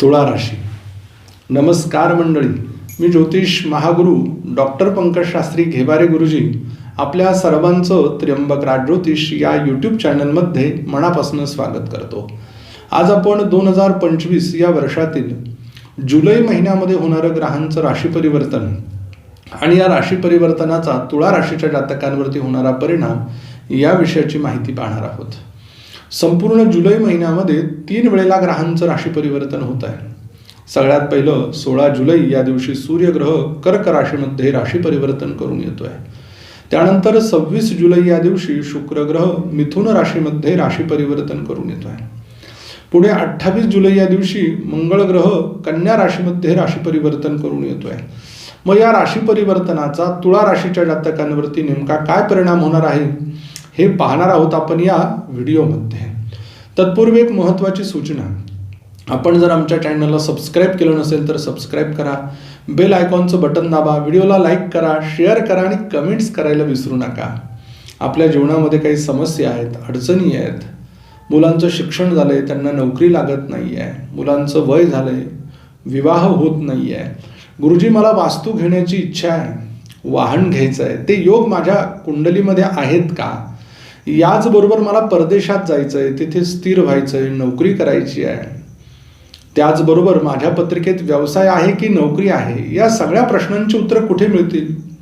तुळा राशी. नमस्कार मंडळी. मी ज्योतिष महागुरु डॉक्टर पंकज शास्त्री घेबारे गुरुजी आपल्या सर्वांचं त्र्यंबक राज ज्योतिष या यूट्यूब चॅनलमध्ये मनापासून स्वागत करतो. आज आपण दोन हजार पंचवीस या वर्षातील जुलै महिन्यामध्ये होणारं ग्रहांचं राशी परिवर्तन आणि या राशी परिवर्तनाचा तुळा राशीच्या जातकांवरती होणारा परिणाम या विषयाची माहिती पाहणार आहोत. संपूर्ण जुलै महिन्यामध्ये तीन वेळेला ग्रहांचं राशी परिवर्तन होत आहे. सगळ्यात पहिलं सोळा जुलै या दिवशी सूर्यग्रह कर्क राशीमध्ये राशी परिवर्तन करून येतो आहे त्यानंतर सव्वीस जुलै या दिवशी शुक्र ग्रह मिथुन राशीमध्ये राशी परिवर्तन करून येतो आहे पुढे अठ्ठावीस जुलै या दिवशी मंगळ ग्रह कन्या राशीमध्ये राशी परिवर्तन करून येतो आहे मग या राशी परिवर्तनाचा तुळा राशीच्या जातकांवरती नेमका काय परिणाम होणार आहे? हे पाहणार आहोत आपण या व्हिडिओमध्ये. तत्पूर्वी एक महत्त्वाची सूचना. आपण जर आमच्या चॅनलला सबस्क्राईब केलं नसेल तर सबस्क्राईब करा. बेल आयकॉनचं बटन दाबा. व्हिडिओला लाईक करा शेअर करा आणि कमेंट्स करायला विसरू नका. आपल्या जीवनामध्ये काही समस्या आहेत अडचणी आहेत. मुलांचं शिक्षण झालं आहे त्यांना नोकरी लागत नाही आहे मुलांचं वय झालं आहे विवाह होत नाही आहे गुरुजी मला वास्तू घेण्याची इच्छा आहे. वाहन घ्यायचं आहे ते योग माझ्या कुंडलीमध्ये आहेत का? याचबरोबर मला परदेशात जायचं आहे तिथे स्थिर व्हायचं आहे नोकरी करायची आहे. त्याचबरोबर माझ्या पत्रिकेत व्यवसाय आहे की नोकरी आहे या सगळ्या प्रश्नांची उत्तरं कुठे मिळतील?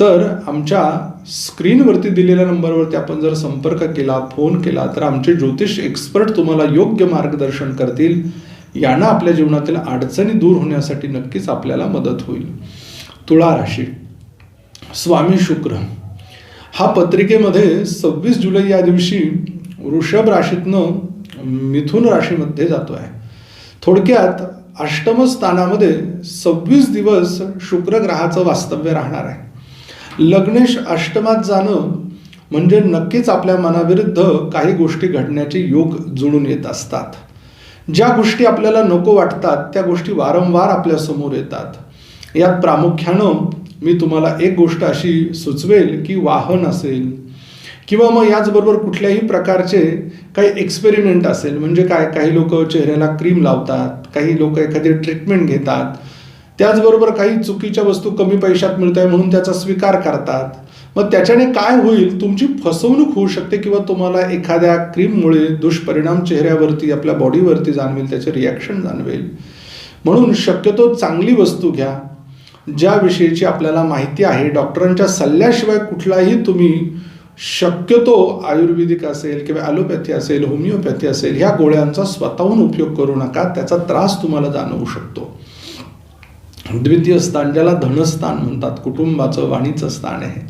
तर आमच्या स्क्रीनवरती दिलेल्या नंबरवरती आपण जर संपर्क केला फोन केला तर आमचे ज्योतिष एक्सपर्ट तुम्हाला योग्य मार्गदर्शन करतील. यांना आपल्या जीवनातील अडचणी दूर होण्यासाठी नक्कीच आपल्याला मदत होईल. तुळा राशी. स्वामी शुक्र. हा पत्रिकेमध्ये सव्वीस जुलै या दिवशी वृषभ राशीतनं मिथुन राशीमध्ये जातो आहे. थोडक्यात अष्टम स्थानामध्ये सव्वीस दिवस शुक्रग्रहाचं वास्तव्य राहणार आहे. लग्नेश अष्टमात जाणं म्हणजे नक्कीच आपल्या मनाविरुद्ध काही गोष्टी घडण्याचे योग जुळून येत असतात. ज्या गोष्टी आपल्याला नको वाटतात त्या गोष्टी वारंवार आपल्यासमोर येतात. यात प्रामुख्यानं मी तुम्हाला एक गोष्ट अशी सुचवेल की वाहन असेल किंवा मग याचबरोबर कुठल्याही प्रकारचे काही एक्सपेरिमेंट असेल म्हणजे काय काही लोक चेहऱ्याला क्रीम लावतात काही लोक एखादी ट्रीटमेंट घेतात त्याचबरोबर काही चुकीच्या वस्तू कमी पैशात मिळत आहे म्हणून त्याचा स्वीकार करतात. मग त्याच्याने काय होईल? तुमची फसवणूक होऊ शकते किंवा तुम्हाला एखाद्या क्रीममुळे दुष्परिणाम चेहऱ्यावरती आपल्या बॉडीवरती जाणवेल त्याचे रिॲक्शन जाणवेल. म्हणून शक्यतो चांगली वस्तू घ्या. ज्या विषयीची आपल्याला माहिती आहे डॉक्टरांच्या सल्ल्याशिवाय कुठलाही तुम्ही शक्यतो आयुर्वेदिक असेल किंवा ॲलोपॅथी असेल होमिओपॅथी असेल ह्या गोळ्यांचा स्वतःहून उपयोग करू नका त्याचा त्रास तुम्हाला जाणवू शकतो. द्वितीय स्थान ज्याला धनस्थान म्हणतात कुटुंबाचं वाणीचं स्थान आहे.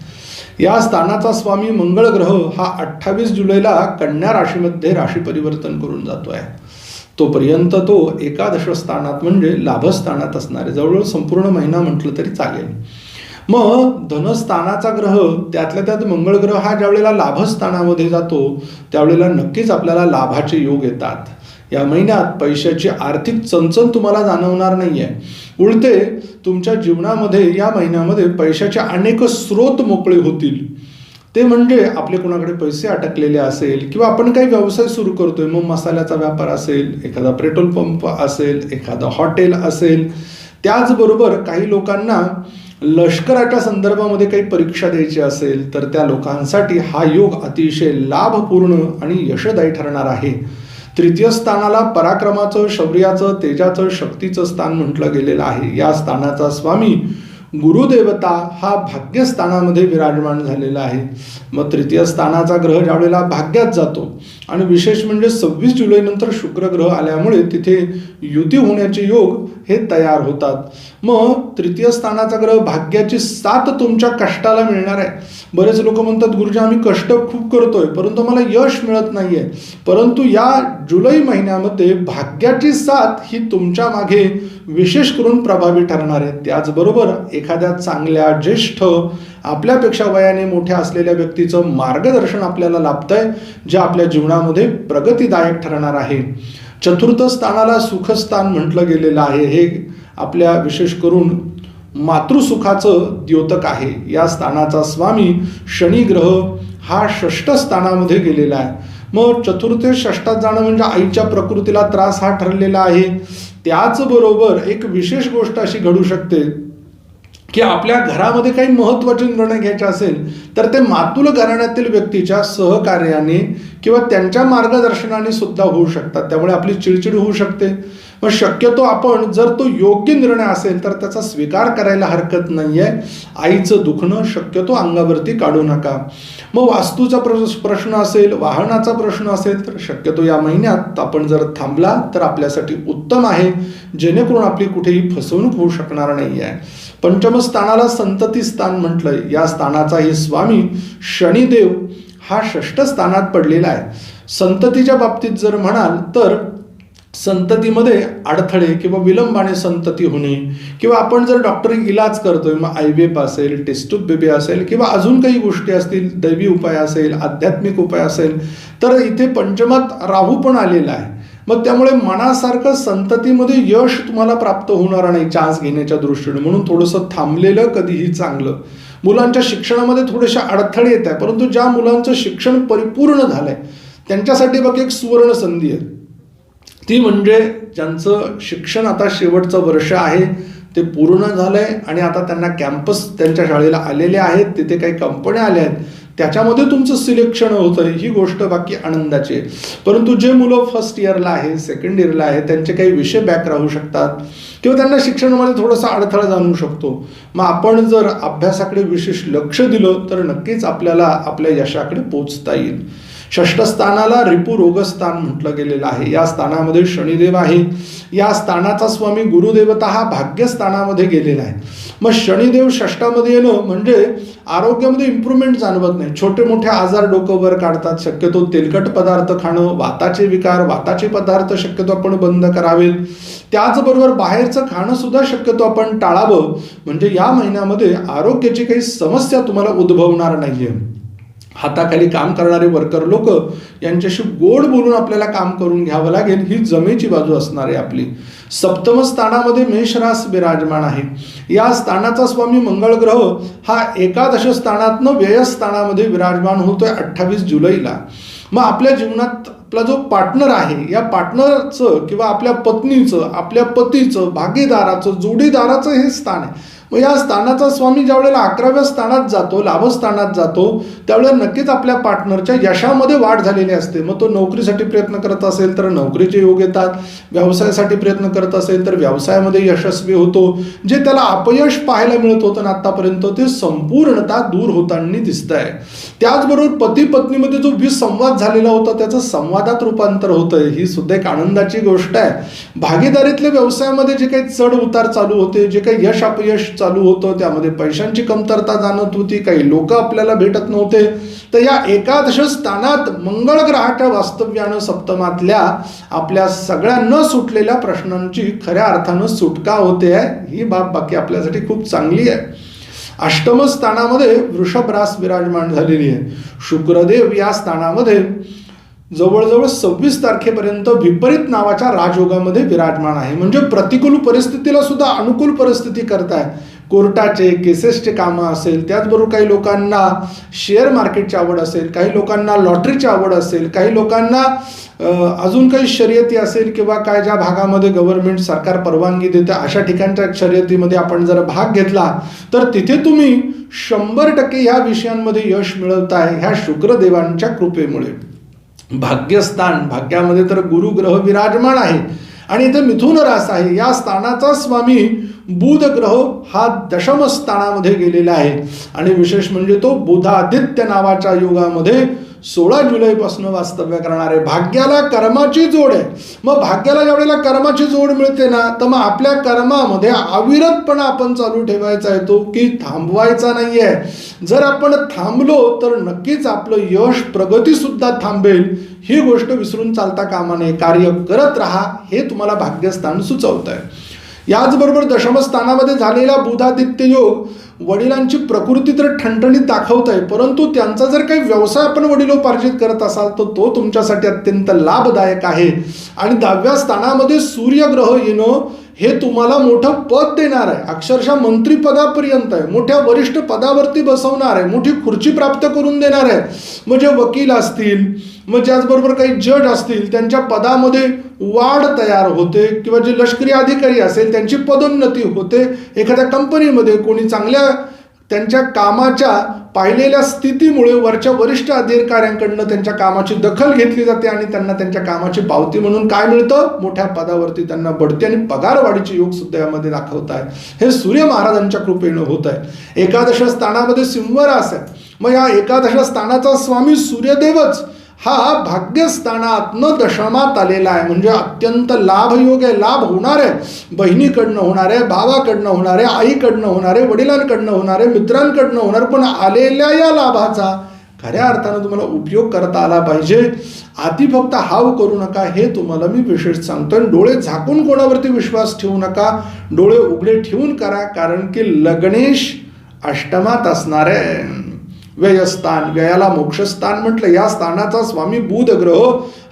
या स्थानाचा स्वामी मंगळ ग्रह हा अठ्ठावीस जुलैला कन्या राशीमध्ये राशी परिवर्तन करून जातो आहे तोपर्यंत तो एकादश स्थानात म्हणजे लाभस्थानात असणार. जवळजवळ संपूर्ण महिना म्हटलं तरी चालेल. मग धनस्थानाचा ग्रह त्यातल्या त्यात मंगळ ग्रह हा ज्यावेळेला लाभस्थानामध्ये जातो त्यावेळेला नक्कीच आपल्याला लाभाचे योग येतात. या महिन्यात पैशाची आर्थिक चणचण तुम्हाला जाणवणार नाहीये. उलटे तुमच्या जीवनामध्ये या महिन्यामध्ये पैशाचे अनेक स्रोत मोकळे होतील. ते म्हणजे आपले कोणाकडे पैसे अटकलेले असेल किंवा आपण काही व्यवसाय सुरू करतोय मग मसाल्याचा व्यापार असेल एखादा पेट्रोल पंप असेल एखादा हॉटेल असेल त्याचबरोबर काही लोकांना लष्कराच्या संदर्भामध्ये काही परीक्षा द्यायची असेल तर त्या लोकांसाठी हा योग अतिशय लाभपूर्ण आणि यशदायी ठरणार आहे. तृतीय स्थानाला पराक्रमाचं शौर्याचं तेजाचं शक्तीचं स्थान म्हटलं गेलेलं आहे. या स्थानाचा स्वामी गुरुदेवता हा भाग्यस्थानामध्ये विराजमान झालेला आहे. मग तृतीय स्थानाचा ग्रह ज्यावेळेला भाग्यात जातो आणि विशेष म्हणजे सव्वीस जुलैनंतर शुक्रग्रह आल्यामुळे तिथे युती होण्याचे योग हे तयार होतात. मग तृतीय स्थानाचा ग्रह भाग्याची साथ तुमच्या कष्टाला मिळणार आहे. बरेच लोक म्हणतात गुरुजी आम्ही कष्ट खूप करतोय परंतु मला यश मिळत नाहीये. परंतु या जुलै महिन्यामध्ये भाग्याची साथ ही तुमच्या मागे विशेष करून प्रभावी ठरणार आहे. त्याचबरोबर एखाद्या चांगल्या ज्येष्ठ आपल्यापेक्षा वयाने मोठ्या असलेल्या व्यक्तीचं मार्गदर्शन आपल्याला लाभतंय जे आपल्या जीवनामध्ये प्रगतीदायक ठरणार आहे. चतुर्थ स्थानाला सुखस्थान म्हटलं गेलेलं आहे. हे आपल्या विशेष करून मातृसुखाचं द्योतक आहे. या स्थानाचा स्वामी शनी ग्रह हा षष्ठ स्थानामध्ये गेलेला आहे. मग चतुर्थ षष्ठात जाणं म्हणजे आईच्या प्रकृतीला त्रास हा ठरलेला आहे. त्याचबरोबर एक विशेष गोष्ट अशी घडू शकते की आपल्या घरामध्ये काही महत्त्वाचे निर्णय घ्यायचे असेल तर ते मातुल घराण्यातील व्यक्तीच्या सहकार्याने किंवा त्यांच्या मार्गदर्शनाने सुद्धा होऊ शकतात. त्यामुळे आपली चिडचिड होऊ शकते. मग शक्यतो आपण जर तो योग्य निर्णय असेल तर त्याचा स्वीकार करायला हरकत नाही आहे आईचं दुखणं शक्यतो अंगावरती काढू नका. मग वास्तूचा प्र- प्रश्न असेल वाहनाचा प्रश्न असेल तर शक्यतो या महिन्यात आपण जर थांबला तर आपल्यासाठी उत्तम आहे. जेणेकरून आपली कुठेही फसवणूक होऊ शकणार नाही आहे पंचमस्थानाला संतती स्थान म्हटलंय. या स्थानाचा हे स्वामी शनिदेव हा षष्ठ स्थानात पडलेला आहे. संततीच्या बाबतीत जर म्हणाल तर संततीमध्ये अडथळे किंवा विलंबाने संतती होणे किंवा आपण जर डॉक्टरी इलाज करतोय मग आय बी एफ असेल टेस्टूब बेबी असेल किंवा अजून काही गोष्टी असतील दैवी उपाय असेल आध्यात्मिक उपाय असेल तर इथे पंचमात राहू पण आलेला आहे. मग त्यामुळे मनासारखं संततीमध्ये यश तुम्हाला प्राप्त होणार नाही चान्स घेण्याच्या दृष्टीने. म्हणून थोडंसं थांबलेलं कधीही चांगलं. मुलांच्या शिक्षणामध्ये थोडेसे अडथळे येत आहे परंतु ज्या मुलांचं शिक्षण परिपूर्ण झालंय त्यांच्यासाठी बघ एक सुवर्ण संधी आहे. ती म्हणजे ज्यांचं शिक्षण आता शेवटचं वर्ष आहे ते पूर्ण झालंय आणि आता त्यांना कॅम्पस त्यांच्या शाळेला आलेले आहेत तिथे काही कंपन्या आल्या आहेत त्याच्यामध्ये तुमचं सिलेक्शन होतं ही गोष्ट बाकी आनंदाची आहे. परंतु जे मुलं फर्स्ट इयरला आहे सेकंड इयरला आहे त्यांचे काही विषय बॅक राहू शकतात किंवा त्यांना शिक्षणामध्ये थोडासा अडथळा जाणवू शकतो. मग आपण जर अभ्यासाकडे विशेष लक्ष दिलं तर नक्कीच आपल्याला आपल्या यशाकडे पोचता येईल. षष्ठस्थानाला रिपू रोगस्थान म्हटलं गेलेलं आहे. या स्थानामध्ये शनिदेव आहे. या स्थानाचा स्वामी गुरुदेवता हा भाग्यस्थानामध्ये गेलेला आहे. मग शनिदेव षष्ठामध्ये येणं म्हणजे आरोग्यामध्ये इम्प्रूव्हमेंट जाणवत नाही. छोटे मोठे आजार डोकं वर काढतात. शक्यतो तेलकट पदार्थ खाणं वाताचे विकार वाताचे पदार्थ शक्यतो आपण बंद करावेत. त्याचबरोबर बाहेरचं खाणं सुद्धा शक्यतो आपण टाळावं. म्हणजे या महिन्यामध्ये आरोग्याची काही समस्या तुम्हाला उद्भवणार नाहीये. हाताखाली काम करणारे वर्कर लोक यांच्याशी गोड बोलून आपल्याला काम करून घ्यावं लागेल ही जमेची बाजू असणार आहे आपली. सप्तम स्थानामध्ये मेषरास विराजमान आहे. या स्थानाचा स्वामी मंगळ ग्रह हा एकादश स्थानातनं व्ययस्थानामध्ये विराजमान होतोय अठ्ठावीस जुलैला. मग आपल्या जीवनात आपला जो पार्टनर आहे या पार्टनरचं किंवा आपल्या पत्नीचं आपल्या पतीचं भागीदाराचं जोडीदाराचं हे स्थान आहे. मग या स्थानाचा स्वामी ज्यावेळेला अकराव्या स्थानात जातो लाभस्थानात जातो त्यावेळेला नक्कीच आपल्या पार्टनरच्या यशामध्ये वाढ झालेली असते. मग तो नोकरीसाठी प्रयत्न करत असेल तर नोकरीचे योग येतात. व्यवसायासाठी प्रयत्न करत असेल तर व्यवसायामध्ये यशस्वी होतो. जे त्याला अपयश पाहायला मिळत होतं ना आतापर्यंत ते संपूर्णता दूर होताना दिसत आहे त्याचबरोबर पती पत्नीमध्ये जो विसंवाद झालेला होता त्याचा संवाद संवादात रूपांतर होतंय ही सुद्धा एक आनंदाची गोष्ट आहे. भागीदारीतल्या व्यवसायामध्ये जे काही चढ उतार चालू होते जे काही यश अपयश चालू होतं त्यामध्ये पैशांची कमतरता जाणवत होती काही लोक आपल्याला भेटत नव्हते. तर या एकादश स्थानात मंगळ ग्रहाच्या वास्तव्यानं सप्तमातल्या आपल्या सगळ्या न सुटलेल्या प्रश्नांची खऱ्या अर्थानं सुटका होते आहे. ही बाब बाकी आपल्यासाठी खूप चांगली आहे. अष्टम स्थानामध्ये वृषभ रास विराजमान झालेली आहे. शुक्रदेव या स्थानामध्ये जवळजवळ सव्वीस तारखेपर्यंत विपरीत नावाच्या राजयोगामध्ये विराजमान आहे. म्हणजे प्रतिकूल परिस्थितीला सुद्धा अनुकूल परिस्थिती करताय. कोर्टाचे केसेसचे कामं असेल त्याचबरोबर काही लोकांना शेअर मार्केटची आवड असेल काही लोकांना लॉटरीची आवड असेल काही लोकांना अजून काही शर्यती असेल किंवा काय ज्या भागामध्ये गव्हर्नमेंट सरकार परवानगी देते अशा ठिकाणच्या शर्यतीमध्ये आपण जर भाग घेतला तर तिथे तुम्ही शंभर टक्के ह्या विषयांमध्ये यश मिळवताय ह्या शुक्रदेवांच्या कृपेमुळे. भाग्यस्थान भाग्यामध्ये तर गुरुग्रह विराजमान आहे. आणि इथे मिथुन रास आहे. या स्थानाचा स्वामी बुध ग्रह हा दशम स्थानामध्ये गेलेला आहे. आणि विशेष म्हणजे तो बुधादित्य नावाच्या युगामध्ये सोळा जुलैपासून वास्तव्य करणार आहे भाग्याला कर्माची जोड आहे. मग भाग्याला ज्या वेळेला कर्माची जोड मिळते ना तर मग आपल्या कर्मामध्ये अविरतपणा आपण चालू ठेवायचा आहे तो की थांबवायचा नाही आहे जर आपण थांबलो तर नक्कीच आपलं यश प्रगती सुद्धा थांबेल. ही गोष्ट विसरून चालता कामा नये. कार्य करत राहा हे तुम्हाला भाग्यस्थान सुचवत आहे याचबरोबर दशमस्थानामध्ये झालेला बुधादित्य योग वडिलांची प्रकृती तर ठणठणीत दाखवत आहे परंतु त्यांचा जर काही व्यवसाय आपण वडिलोपार्जित करत असाल तर तो तुमच्यासाठी अत्यंत लाभदायक आहे. आणि दहाव्या स्थानामध्ये सूर्यग्रह येणं हे तुम्हाला मोठं पद देणार आहे. अक्षरशः मंत्रिपदापर्यंत आहे. मोठ्या वरिष्ठ पदावरती बसवणार आहे. मोठी खुर्ची प्राप्त करून देणार आहे. म्हणजे वकील असतील मग ज्याचबरोबर काही जज असतील त्यांच्या पदामध्ये वाढ तयार होते किंवा जे लष्करी अधिकारी असेल त्यांची पदोन्नती होते. एखाद्या कंपनीमध्ये कोणी चांगल्या त्यांच्या कामाच्या पाहिलेल्या स्थितीमुळे वरच्या वरिष्ठ अधिकाऱ्यांकडनं त्यांच्या कामाची दखल घेतली जाते आणि त्यांना त्यांच्या कामाची पावती म्हणून काय मिळतं? मोठ्या पदावरती त्यांना बढती आणि पगारवाढीचे योग सुद्धा यामध्ये दाखवत आहे. हे सूर्य महाराजांच्या कृपेनं होत आहे. एकादश स्थानामध्ये सिंहरास आहे मग या एकादश स्थानाचा स्वामी सूर्यदेवच हा भाग्यस्थानातनं दशमात आलेला आहे. म्हणजे अत्यंत लाभयोग आहे लाभ होणार आहे. बहिणीकडनं होणार आहे भावाकडनं होणार आहे आईकडनं होणार आहे वडिलांकडनं होणार आहे मित्रांकडनं होणार पण आलेल्या या लाभाचा खऱ्या अर्थानं तुम्हाला उपयोग करता आला पाहिजे. आधी फक्त हाव करू नका हे तुम्हाला मी विशेष सांगतो. आणि डोळे झाकून कोणावरती विश्वास ठेवू नका. डोळे उघडे ठेवून करा कारण की लग्नेश अष्टमात असणार आहे. व्ययस्थान व्ययाला मोक्षस्थान म्हटलं. या स्थानाचा स्वामी बुध ग्रह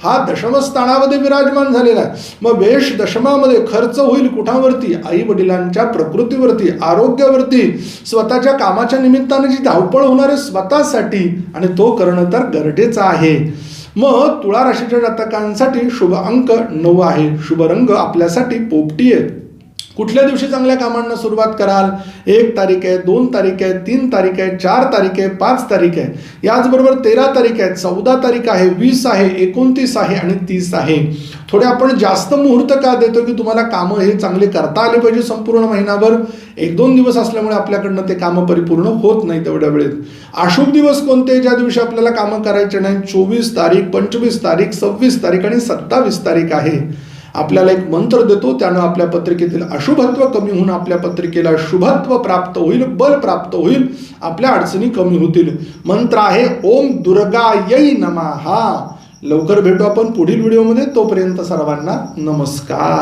हा दशमस्थानामध्ये विराजमान झालेला आहे. मग वेश दशमामध्ये खर्च होईल कुठावरती? आई वडिलांच्या प्रकृतीवरती आरोग्यावरती स्वतःच्या कामाच्या निमित्ताने जी धावपळ होणार आहे स्वतःसाठी आणि तो करणं तर गरजेचं आहे. मग तुळा राशीच्या जातकांसाठी शुभ अंक नऊ आहे. शुभ रंग आपल्यासाठी पोपटी आहे कुठल्या दिवशी चांगल्या कामांना सुरुवात कराल? एक तारीख आहे दोन तारीख आहे तीन तारीख आहे चार तारीख आहे पाच तारीख आहे. याचबरोबर तेरा तारीख आहे चौदा तारीख आहे वीस आहे एकोणतीस आहे आणि तीस आहे. थोडे आपण जास्त मुहूर्त का देतो की तुम्हाला कामं हे चांगले करता आले पाहिजे संपूर्ण महिनाभर? एक दोन दिवस असल्यामुळे आपल्याकडनं ते कामं परिपूर्ण होत नाही तेवढ्या वेळेत. अशुभ दिवस कोणते ज्या दिवशी आपल्याला कामं करायचे नाही? चोवीस तारीख पंचवीस तारीख सव्वीस तारीख आणि सत्तावीस तारीख आहे. आपल्याला एक मंत्र देतो त्यानं आपल्या पत्रिकेतील अशुभत्व कमी होऊन आपल्या पत्रिकेला शुभत्व प्राप्त होईल बल प्राप्त होईल आपल्या अडचणी कमी होतील. मंत्र आहे ओम दुर्गा यै नमः. लवकर भेटू आपण पुढील व्हिडिओमध्ये. तोपर्यंत सर्वांना नमस्कार.